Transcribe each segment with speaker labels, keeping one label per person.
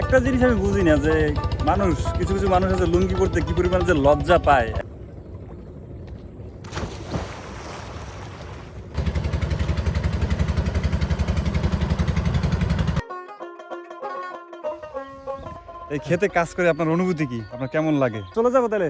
Speaker 1: একটা জিনিস আমি বুঝি না যে মানুষ, কিছু কিছু মানুষ আছে লুঙ্গি পড়তে কি পরিমাণে যে লজ্জা পায়। এই খেতে কাজ করে আপনার অনুভূতি কি? আপনার কেমন লাগে? চলে যাব তাহলে।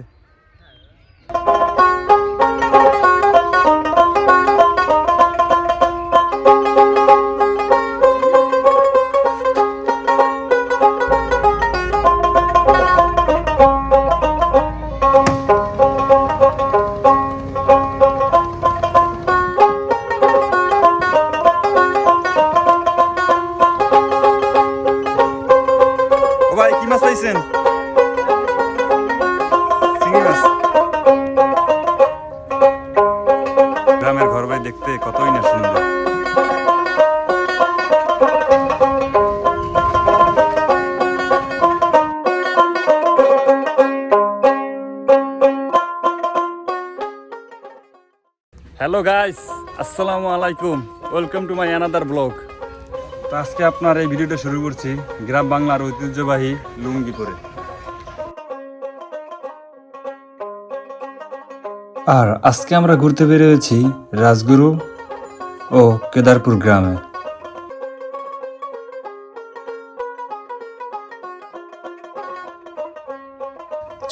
Speaker 1: হ্যালো গাইস আসসালামু আলাইকুম welcome to my another blog তো আজকে আপনার এই ভিডিওটা শুরু করছি গ্রাম বাংলার ঐতিহ্যবাহী লুঙ্গি পরে।
Speaker 2: আর আজকে আমরা ঘুরতে বেরিয়েছি রাজগুরু ও কেদারপুর গ্রামে।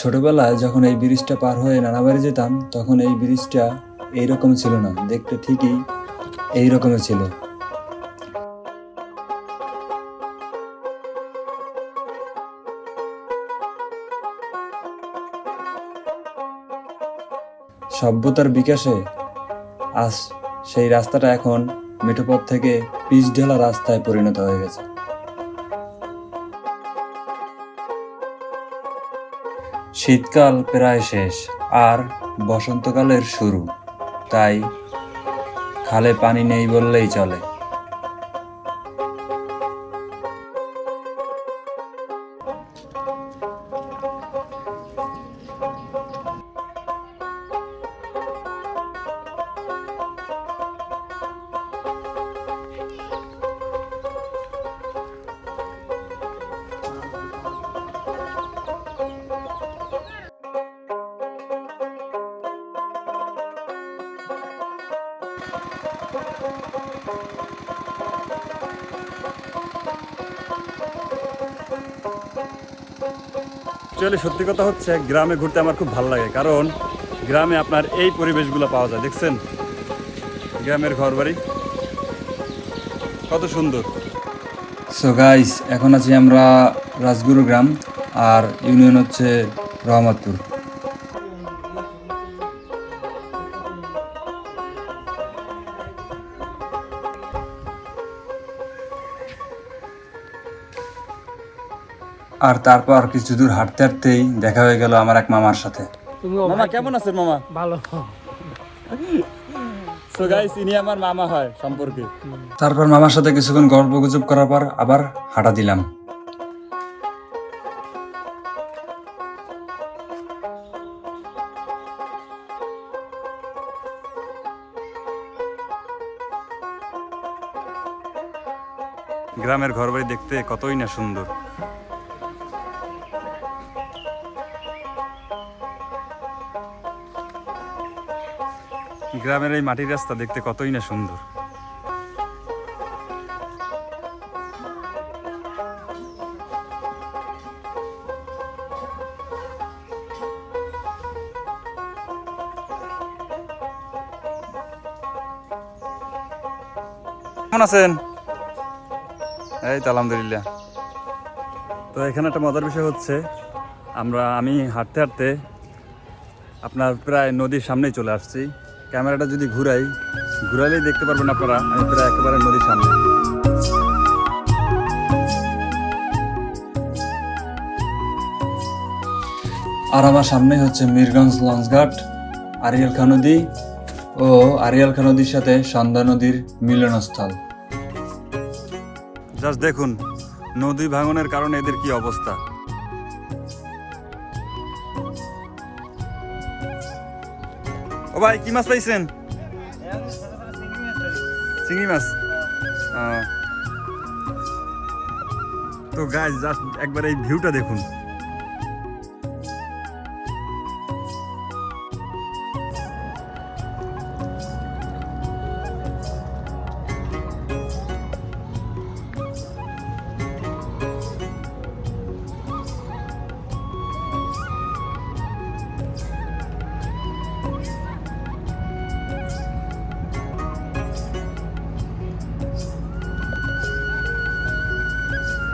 Speaker 2: ছোটবেলায় যখন এই ব্রিজটা পার হয়ে নানাবাড়ি যেতাম, তখন এই ব্রিজটা এইরকম ছিল না, দেখতে ঠিকই এই ছিল। সভ্যতার বিকাশে আজ সেই রাস্তাটা এখন মেঠোপথ থেকে পিচ ঢালা রাস্তায় পরিণত হয়ে গেছে। শীতকাল প্রায় শেষ, আর বসন্তকালের শুরু। তাই খালে পানি নেই বললেই চলে।
Speaker 1: অ্যাকচুয়ালি সত্যি কথা হচ্ছে, গ্রামে ঘুরতে আমার খুব ভালো লাগে। কারণ গ্রামে আপনার এই পরিবেশগুলো পাওয়া যায়, দেখছেন? গ্রামের ঘর বাড়ি কত সুন্দর।
Speaker 2: সো গাইস এখন আছি আমরা রাজগুরু গ্রাম আর ইউনিয়ন হচ্ছে রহমতপুর। আর তারপর কিছু দূর হাঁটতে হাঁটতেই দেখা হয়ে গেল আমার এক মামার সাথে।
Speaker 1: মামা কেমন আছেন মামা?
Speaker 3: ভালো।
Speaker 1: সো গাইস ইনি আমার মামা হয় সম্পর্কে।
Speaker 2: তারপর মামার সাথে কিছুক্ষণ গল্প গুজব করার পর আবার হাঁটা দিলাম।
Speaker 1: গ্রামের ঘর বাড়ি দেখতে কতই না সুন্দর। গ্রামের এই মাটির রাস্তা দেখতে কতই না সুন্দর। কেমন আছেন? এই তো আলহামদুলিল্লাহ। তো এখানে একটা মজার বিষয় হচ্ছে, আমরা, আমি হাঁটতে হাঁটতে আপনার প্রায় নদীর সামনেই চলে আসছি। ক্যামেরাটা যদি ঘুরাই ঘুরাইলেই দেখতে পারবেন আপনারা, আমি প্রায় একেবারে নদীর সামনে।
Speaker 2: আর আমার সামনে হচ্ছে মিরগঞ্জ লঞ্চঘাট, আরিয়াল খা নদী ও আরিয়াল খা নদীর সাথে সন্ধ্যা নদীর মিলনস্থল।
Speaker 1: জাস্ট দেখুন, নদী ভাঙনের কারণে এদের কি অবস্থা। ও ভাই কি মাছ পাইছেন চিংড়ি মাছ। তো গাছ জাস্ট একবার এই ভিউটা দেখুন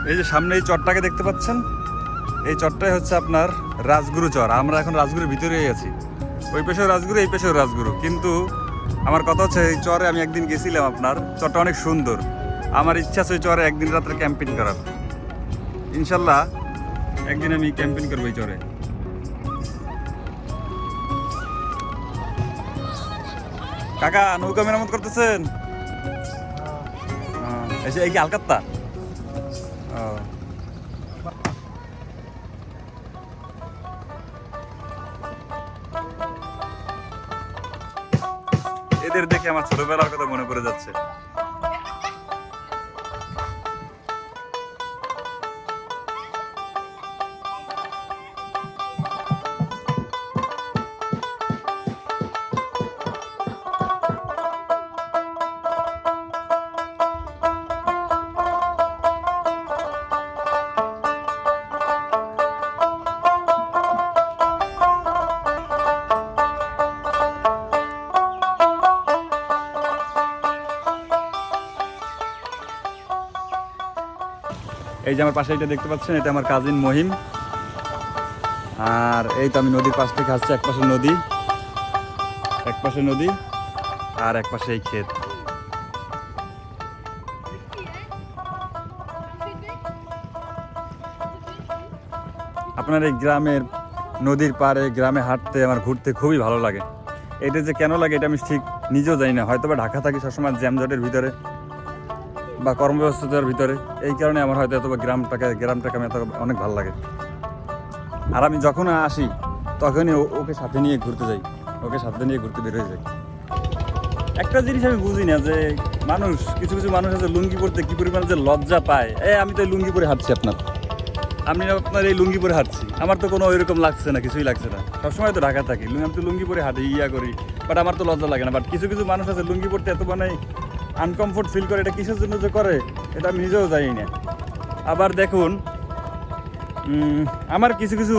Speaker 1: এই যে সামনে এই চরটাকে দেখতে পাচ্ছেন? এই চরটাই হচ্ছে আপনার রাজগুরু চর। আমরা এখন রাজগুরুর ভিতরেই আছি। ওই পেশেও রাজগুরু এই পেশেও রাজগুরু। কিন্তু আমার কথা হচ্ছে এই চরে আমি একদিন গেছিলাম আপনার। চরটা অনেক সুন্দর। আমার ইচ্ছা আছে ওই চরে একদিন রাত্রে ক্যাম্পিং করার। ইনশাল্লাহ একদিন আমি ক্যাম্পিং করব এই চরে। কাকা নৌকা মেরামত করতেছেন? আহ, এই যে এই কি আলকাত্তা। এদের দেখে আমার ছোটবেলার কথা মনে পড়ে যাচ্ছে। এই যে আমার পাশে এটা দেখতে পাচ্ছেন, এটা আমার কাজিন মহিম আর এই তো আমি নদীর পাশ থেকে আসছি, এক পাশে নদী। এক পাশে নদী আর এক পাশে এই ক্ষেত। আপনার এই গ্রামের নদীর পাড়ে, গ্রামে হাঁটতে, আমার ঘুরতে খুবই ভালো লাগে। এটা যে কেন লাগে, এটা আমি ঠিক নিজেও জানি না। হয়তো বা ঢাকা থাকি সবসময় জ্যামজটের ভিতরে। বা কর্মব্যস্ততার ভিতরে, এই কারণে আমার হয়তো এত গ্রামটাকে গ্রামটাকে আমি এত অনেক ভালো লাগে। আর আমি যখন আসি, তখনই ওকে সাথে নিয়ে ঘুরতে যাই। ওকে সাথে নিয়ে ঘুরতে বের হয়ে যাই। একটা জিনিস আমি বুঝি না যে, মানুষ, কিছু কিছু মানুষ আছে লুঙ্গি পরতে কি পরিমাণে যে লজ্জা পায়। এ, আমি তো লুঙ্গি পরে হাঁটছি আপনার। আমি আপনার এই লুঙ্গি পরে হাঁটছি। আমার তো কোনো ওইরকম লাগছে না, কিছুই লাগছে না। সবসময় তো ঢাকা থাকি। আমি তো লুঙ্গি পরে হাঁটি, ইয়া করি বাট আমার তো লজ্জা লাগে না। বাট কিছু কিছু মানুষ আছে লুঙ্গি পরতে এত মানে আনকমফোর্ট ফিল করে, এটা কিসের জন্য যে করে, এটা আমি নিজেও জানি না। আবার দেখুন আমার কিছু কিছু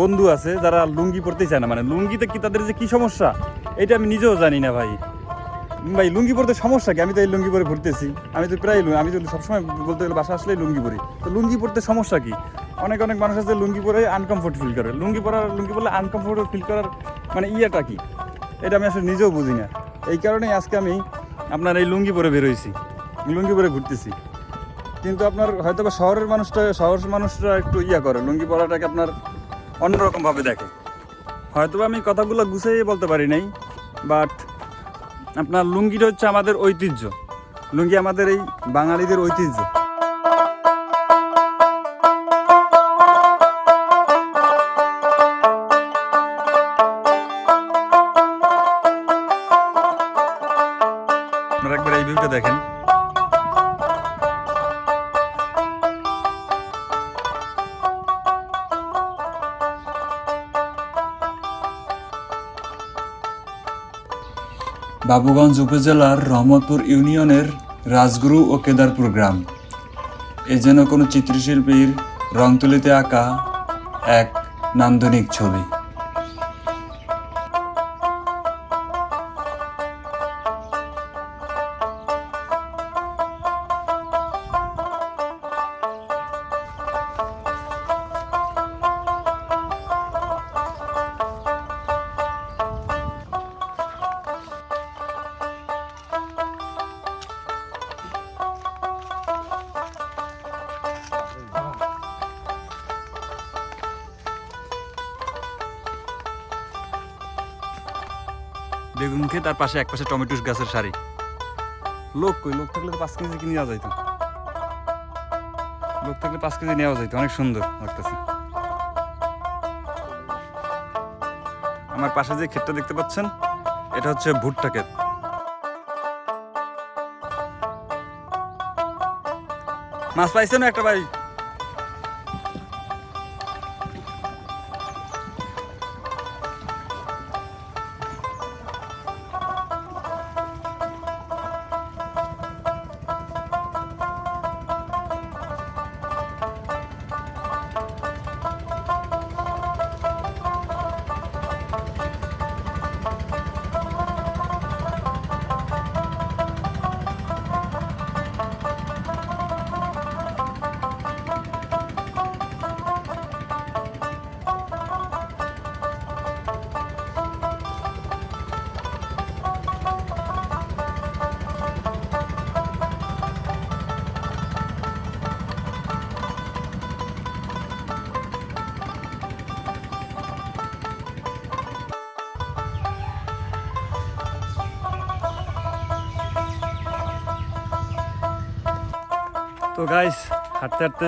Speaker 1: বন্ধু আছে যারা লুঙ্গি পরতে চায় না। মানে লুঙ্গিতে কি তাদের যে কি সমস্যা, এটা আমি নিজেও জানি না ভাই। ভাই, লুঙ্গি পরতে সমস্যা কি? আমি তো এই লুঙ্গি পরে ঘুরতেছি। আমি তো প্রায় আমি তো সবসময় বলতে গেলে বাসা আসলেই লুঙ্গি পরি। তো লুঙ্গি পরতে সমস্যা কি? অনেক অনেক মানুষ আছে লুঙ্গি পরে আনকমফোর্ট ফিল করে। লুঙ্গি পরার লুঙ্গি পরলে আনকমফোর্ট ফিল করার মানে ইয়েটা কি? এটা আমি আসলে নিজেও বুঝি না। এই কারণেই আজকে আমি আপনার এই লুঙ্গি পরে বেরোইছি লুঙ্গি পরে ঘুরতেছি। কিন্তু আপনার হয়তো বা শহরের মানুষটা শহর মানুষরা একটু ইয়া করে, লুঙ্গি পরাটাকে আপনার অন্যরকমভাবে দেখে। হয়তো আমি কথাগুলো গুছিয়ে বলতে পারি নাই বাট আপনার লুঙ্গিটা হচ্ছে আমাদের ঐতিহ্য। লুঙ্গি আমাদের এই বাঙালিদের ঐতিহ্য।
Speaker 2: বাবুগঞ্জ উপজেলার রহমতপুর ইউনিয়নের রাজগুরু ও কেদারপুর গ্রাম। এ যেন কোনো চিত্রশিল্পীর রং তুলিতে আঁকা এক নান্দনিক ছবি।
Speaker 1: বেগুন খেয়ে তার পাশে এক পাশে টমেটোস গাছের সারি। লোক কই? লোক থাকলে তো পাঁচ কেজি কিনে নেওয়া যাইতো। লোক থাকলে পাঁচ কেজি নেওয়া যাইতো। অনেক সুন্দর লাগতেছে। আমার পাশে যে ক্ষেতটা দেখতে পাচ্ছেন, এটা হচ্ছে ভুট্টা ক্ষেত। মাছ পাইছেন একটা ভাই? তো গাইস হাঁটতে হাঁটতে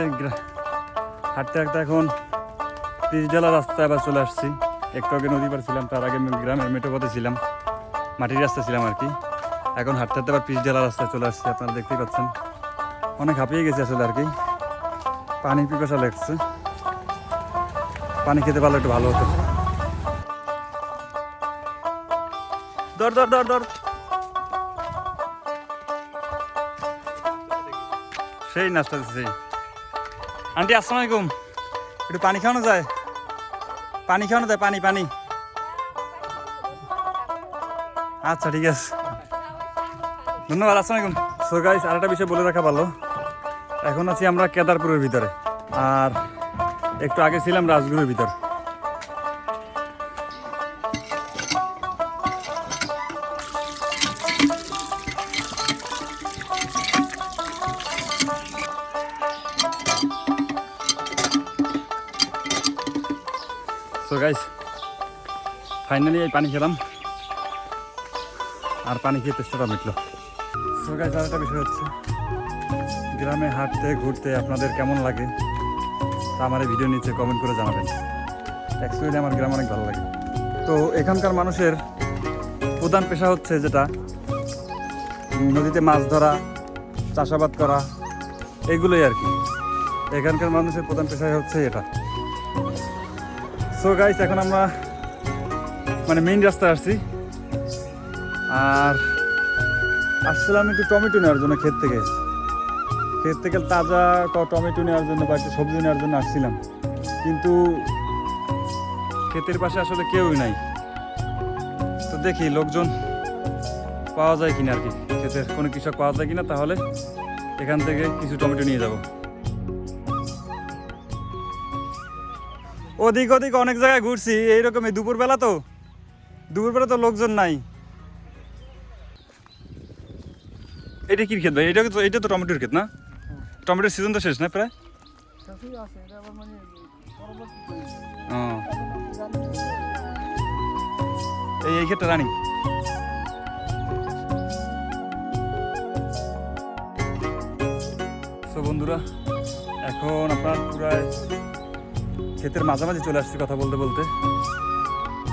Speaker 1: হাঁটতে হাঁটতে এখন পিচডালা রাস্তায় আবার চলে আসছি। একটু আগে নদী পার ছিলাম, তার আগে গ্রামের মেটো পথে ছিলাম, মাটির রাস্তা ছিলাম আর কি। এখন হাঁটতে হাঁটতে আবার পিচডালা রাস্তায় চলে আসছি, আপনারা দেখতেই পাচ্ছেন। অনেক হাঁপিয়ে গেছে আসলে আর কি। পানি পিপাসা লাগছে। পানি খেতে পারলে একটু ভালো হতো। দর দর দর দর সেই নাস্তা দিচ্ছে আন্টি, আসসালাম আলাইকুম। একটু পানি খাওয়ানো যায়? পানি খাওয়ানো যায়? পানি পানি। আচ্ছা ঠিক আছে। ধন্যবাদ, আসসালাম আলাইকুম। সো গাইস আর একটা বিষয় বলে রাখা ভালো। এখন আছি আমরা কেদারপুরের ভিতরে। আর একটু আগে ছিলাম রাজগুরুর ভিতর। ফাইনালি এই পানি খেলাম। আর পানি খেয়ে তেষ্টাটা মিটলো। সো গাইস আর একটা বিষয় হচ্ছে, গ্রামে হাঁটতে ঘুরতে আপনাদের কেমন লাগে, তা আমার এই ভিডিও নিচে কমেন্ট করে জানাবেন। অ্যাকচুয়ালি আমার গ্রাম অনেক ভালো লাগে। তো এখানকার মানুষের প্রধান পেশা হচ্ছে যেটা, নদীতে মাছ ধরা, চাষাবাদ করা, এগুলোই আর কি। এখানকার মানুষের প্রধান পেশাই হচ্ছে এটা। সো গাইস এখন আমরা মানে মেইন রাস্তায় আসছি। আর আসছিলাম একটু টমেটো নেওয়ার জন্য ক্ষেত থেকে। ক্ষেত থেকে তাজা টমেটো নেওয়ার জন্য বা একটু সবজি নেওয়ার জন্য আসছিলাম। কিন্তু ক্ষেতের পাশে আসলে কেউই নাই। তো দেখি লোকজন পাওয়া যায় কিনা আর কি। ক্ষেতের কোনো কৃষক পাওয়া যায় কিনা তাহলে এখান থেকে কিছু টমেটো নিয়ে যাব। ওদিক ওদিক অনেক জায়গায় ঘুরছি এইরকম এই দুপুরবেলা তো। দুপুরবেলা তো লোকজন নাই। এটা কি ক্ষেত ভাই? এটা তো এটা তো টমেটোর ক্ষেত না? টমেটোর সিজন তো শেষ না প্রায়?
Speaker 3: মানে
Speaker 1: এই এই ক্ষেতটা রানি। সো বন্ধুরা এখন আপনার প্রায় ক্ষেতের মাঝামাঝি চলে আসছে কথা বলতে বলতে।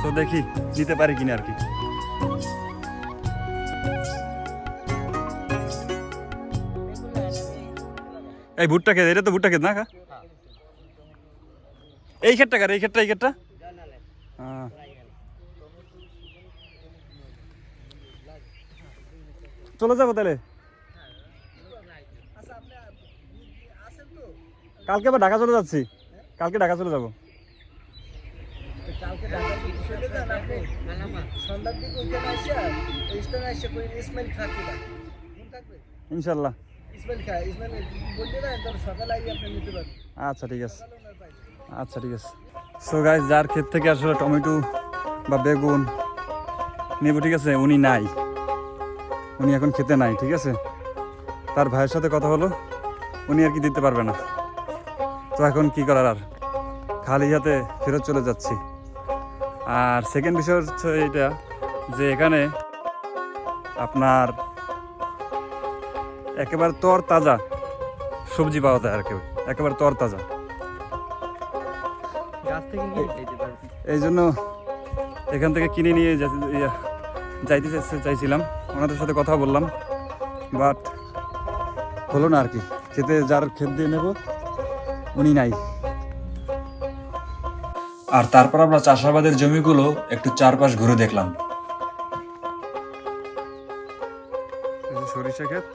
Speaker 1: তো দেখি নিতে পারি কিনা আর কি। এই ভুট্টা খেত, এটা তো ভুট্টা খেত না কা এই ক্ষেতটা কার, এই ক্ষেতটা এই ক্ষেতটা? হ্যাঁ। চলে যাব তাহলে? কালকে আবার ঢাকা চলে যাচ্ছি। কালকে ঢাকা চলে যাব। ইনশাল্লাহ। আচ্ছা ঠিক আছে। আচ্ছা ঠিক আছে। সো গাইস যার ক্ষেত থেকে আসলে টমেটো বা বেগুন নেব, ঠিক আছে, উনি নাই। উনি এখন খেতে নাই, ঠিক আছে? তার ভাইয়ের সাথে কথা হলো, উনি আর কি দিতে পারবে না। তো এখন কি করার আর? খালি হাতে ফেরত চলে যাচ্ছি। আর সেকেন্ড বিষয় হচ্ছে এটা যে এখানে আপনার একেবারে তর তাজা সবজি পাওয়া যায় আর কেউ একেবারে তর তাজা এই জন্য এখান থেকে কিনে নিয়ে যাইতে চাইছে- চাইছিলাম ওনাদের সাথে কথা বললাম বাট হলো না আর কি খেতে যার ক্ষেত দিয়ে নেব উনি নাই।
Speaker 2: আর তারপর আমরা চাষাবাদের জমিগুলো একটু চারপাশ ঘুরে দেখলাম।
Speaker 1: সরিষা ক্ষেত।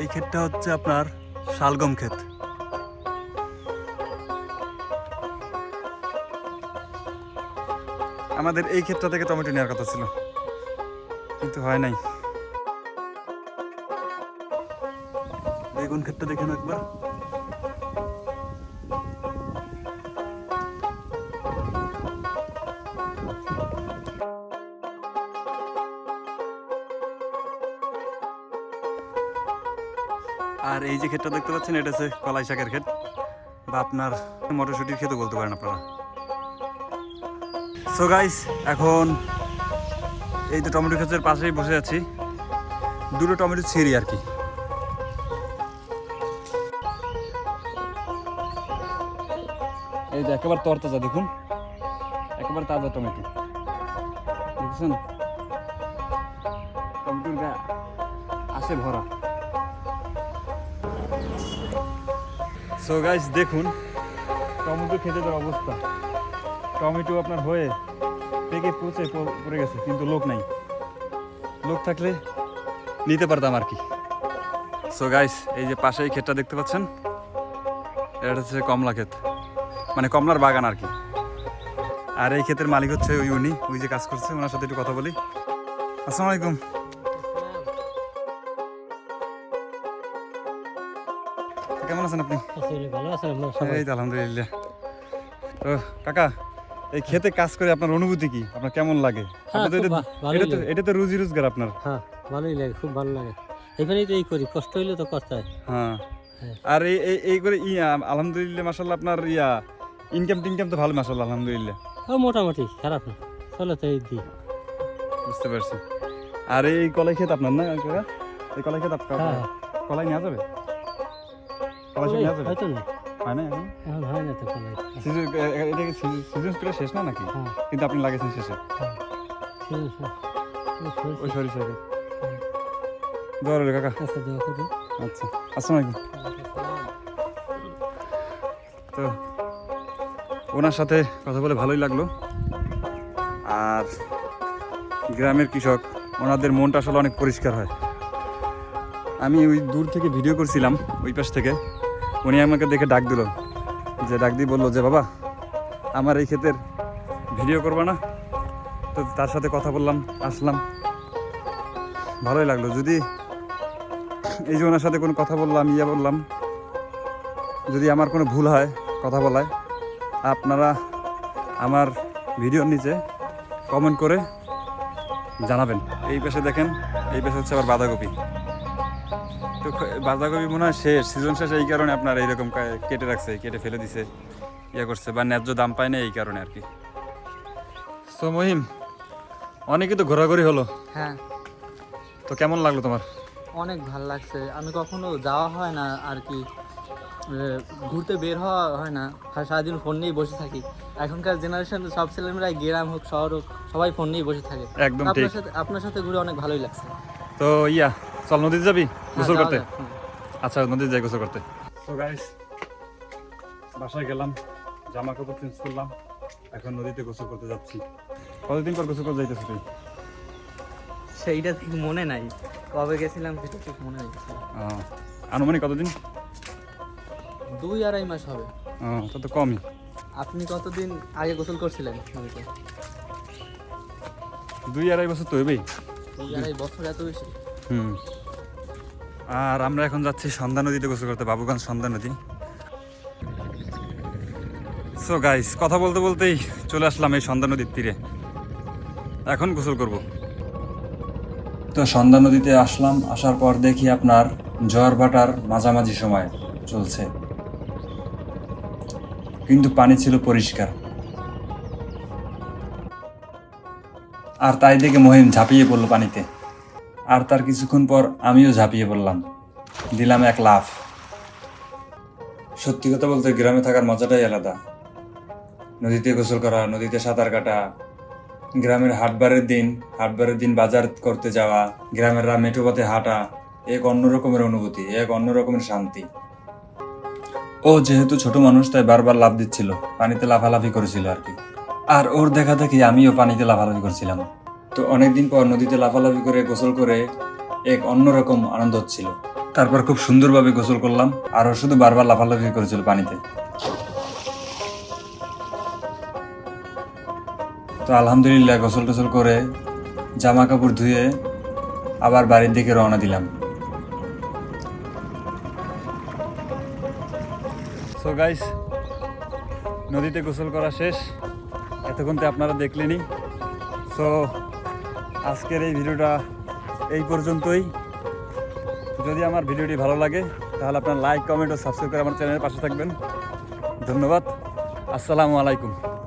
Speaker 1: এই ক্ষেতটা হচ্ছে আপনার শালগম ক্ষেত। আমাদের এই ক্ষেতটা থেকে টমেটো নেওয়ার কথা ছিল। কিন্তু হয় নাই। বেগুন ক্ষেতটা দেখেন একবার। আর এই যে ক্ষেতটা দেখতে পাচ্ছেন, এটা হচ্ছে কলাই শাকের ক্ষেত। বা আপনার মটরশুটির ক্ষেতও বলতে পারেন আপনারা। সো গাইস এখন এই তো টমেটো ক্ষেতের পাশেই বসে আছি। দুটো টমেটো ছিঁড়ি আর কি। এই যে একেবারে তরতাজা, দেখুন। একেবারে তাজা টমেটো। দেখছেন? টমেটোর গায়ে আছে ভরা। সো গাইস দেখুন, টমেটো খেতে দেওয়ার অবস্থা। টমেটো আপনার হয়ে পেকে পচে পড়ে গেছে, কিন্তু লোক নাই। লোক থাকলে নিতে পারতাম আর কি। সো গাইস এই যে পাশে এই ক্ষেতটা দেখতে পাচ্ছেন? এটা হচ্ছে কমলা ক্ষেত। মানে কমলার বাগান আর কি। আর এই ক্ষেতের মালিক হচ্ছে ওই উনি ওই যে কাজ করছে ওনার সাথে একটু কথা বলি। আসসালামু আলাইকুম। কেমন আছেন আপনি? এই তো আলহামদুলিল্লাহ। তো কাকা এই খেতে কাজ করে আপনার অনুভূতি কি? আপনার কেমন লাগে?
Speaker 3: হ্যাঁ,
Speaker 1: এটা- তো
Speaker 3: লাগে।
Speaker 1: এটা তো রুজি রোজগার আপনার।
Speaker 3: হ্যাঁ ভালোই লাগে খুব ভালো লাগে। এখানেই তো এই করি কষ্ট হইলে তো কষ্ট হয়।
Speaker 1: হ্যাঁ।
Speaker 3: হ্যাঁ।
Speaker 1: আর এই এই এই করে ইয়া আলহামদুলিল্লাহ মাসাল্লাহ আপনার ইয়া ইনকাম টিনকাম তো ভালো মাসাল্লাহ আলহামদুলিল্লাহ।
Speaker 3: ও মোটামুটি খারাপ না। চলে তো এই দিই।
Speaker 1: বুঝতে পারছি। আর এই কলাই ক্ষেত আপনার না কাকা এই কলাই ক্ষেত আপনার
Speaker 3: হ্যাঁ।
Speaker 1: কলাই নেওয়া যাবে? কলাই সব নেওয়া যাবে?
Speaker 3: হয়তো না।
Speaker 1: হয় না এখন?
Speaker 3: এখন হয় না তো কলাই।
Speaker 1: সিজন এটা কি সিজন করে শেষ না নাকি?
Speaker 3: হ্যাঁ।
Speaker 1: কিন্তু আপনি লাগাইছেন শেষে।
Speaker 3: হ্যাঁ। ঠিক আছে
Speaker 1: ওই সরি সরি দোয়া রইল কাকা।
Speaker 3: আচ্ছা দোয়া করি
Speaker 1: আচ্ছা আসসালামু আলাইকুম। তো ওনার সাথে কথা বলে ভালোই লাগল। আর গ্রামের কৃষক, ওনাদের মনটা আসলে অনেক পরিষ্কার হয়। আমি ওই দূর থেকে ভিডিও করছিলাম, ওই পাশ থেকে। উনি আমাকে দেখে ডাক দিল, যে ডাক দিয়ে বলল যে, বাবা, আমার এই ক্ষেতের ভিডিও করবে না? তো তার সাথে কথা বললাম, আসলাম। ভালোই লাগল। যদি এই যে ওনার সাথে কোনো কথা বললাম ইয়ে বললাম, যদি আমার কোনো ভুল হয় কথা বলায় আপনারা আমার ভিডিওর নিচে কমেন্ট করে জানাবেন। এই পাশে দেখেন এই পাশে হচ্ছে আবার বাঁধাকপি। তো বাঁধাকপি মনে হয় শেষ সিজন শেষ এই কারণে আপনার এইরকম কেটে রাখছে কেটে ফেলে দিছে ইয়ে করছে বা ন্যায্য দাম পায় না এই কারণে আর কি। সো মহিম অনেকই তো ঘোরাঘুরি হলো।
Speaker 4: হ্যাঁ।
Speaker 1: তো কেমন লাগল তোমার?
Speaker 4: অনেক ভালো লাগছে। আমি কখনো যাওয়া হয় না আর কি। ঘুরতে বের হওয়া হয় না। আর সারাদিন ফোন নিয়েই বসে থাকি। এখনকার জেনারেশন সব ছেলেমেয়েরাই গ্রাম হোক শহর হোক সবাই ফোন নিয়েই বসে থাকে।
Speaker 1: একদম
Speaker 4: আপনার সাথে আপনার সাথে ঘুরে অনেক ভালোই লাগছে।
Speaker 1: তো ইয়া চল নদীতে যাবি?
Speaker 4: হ্যাঁ,
Speaker 1: গোসল করতে? আচ্ছা নদীতে যাই গোসল করতে। তো গাইস বাসায় গেলাম জামা কাপড় চেঞ্জ করলাম এখন নদীতে গোসল করতে যাচ্ছি। কতদিন পর গোসল করতে যাইতেছিস তুই?
Speaker 4: সেইটা ঠিক মনে নাই। কবে গেছিলাম সেটা ঠিক মনে নেই।
Speaker 1: আহ, আনুমানিক কতদিন?
Speaker 4: দুই আড়াই মাস হবে।
Speaker 1: তা কমই।
Speaker 4: আপনি কতদিন আগে গোসল করছিলেন নদীতে?
Speaker 1: দুই আড়াই বছর তো হইবেই।
Speaker 4: দুই আড়াই বছর এত বেশি?
Speaker 1: হুম। আর আমরা এখন যাচ্ছি সন্ধ্যা নদীতে গোসল করতে বাবুগঞ্জ সন্ধ্যা নদী। সো গাইস কথা বলতে বলতেই চলে আসলাম এই সন্ধ্যা নদীর তীরে। এখন গোসল করব।
Speaker 2: তো সন্ধ্যা নদীতে আসলাম আসার পর দেখি আপনার জোয়ার ভাটার মাঝামাঝি সময় চলছে। কিন্তু পানি ছিল পরিষ্কার। আর তাই দেখে মহিম ঝাঁপিয়ে পড়ল পানিতে। আর তার কিছুক্ষণ পর আমিও ঝাঁপিয়ে পড়লাম। দিলাম এক লাফ। সত্যি কথা বলতে গ্রামে থাকার মজাটাই আলাদা। নদীতে গোসল করা, নদীতে সাঁতার কাটা, গ্রামের হাটবারের দিন হাটবারের দিন বাজার করতে যাওয়া, গ্রামের রা পথে হাঁটা, এক অন্য রকমের অনুভূতি, এক অন্য রকমের শান্তি। ও যেহেতু ছোট মানুষ, তাই বারবার লাভ দিচ্ছিল। পানিতে লাফালাফি করেছিল আর কি। আর ওর দেখা দেখি আমিও পানিতে লাফালাফি করছিলাম। তো অনেকদিন পর নদীতে লাফালাফি করে, গোসল করে এক অন্যরকম আনন্দ হচ্ছিল। তারপর খুব সুন্দরভাবে গোসল করলাম, আর ও শুধু বারবার লাফালাফি করেছিল পানিতে। তো আলহামদুলিল্লাহ গোসল টোসল করে জামা কাপড় ধুয়ে আবার বাড়ির দিকে রওনা দিলাম।
Speaker 1: গাইস নদীতে গোসল করা শেষ। এতক্ষণ তো আপনারা দেখলেনি সো আজকের এই ভিডিওটা এই পর্যন্তই। যদি আমার ভিডিওটি ভালো লাগে, তাহলে আপনার লাইক কমেন্ট ও সাবস্ক্রাইব করে আমার চ্যানেলের পাশে থাকবেন। ধন্যবাদ। আসসালামু আলাইকুম।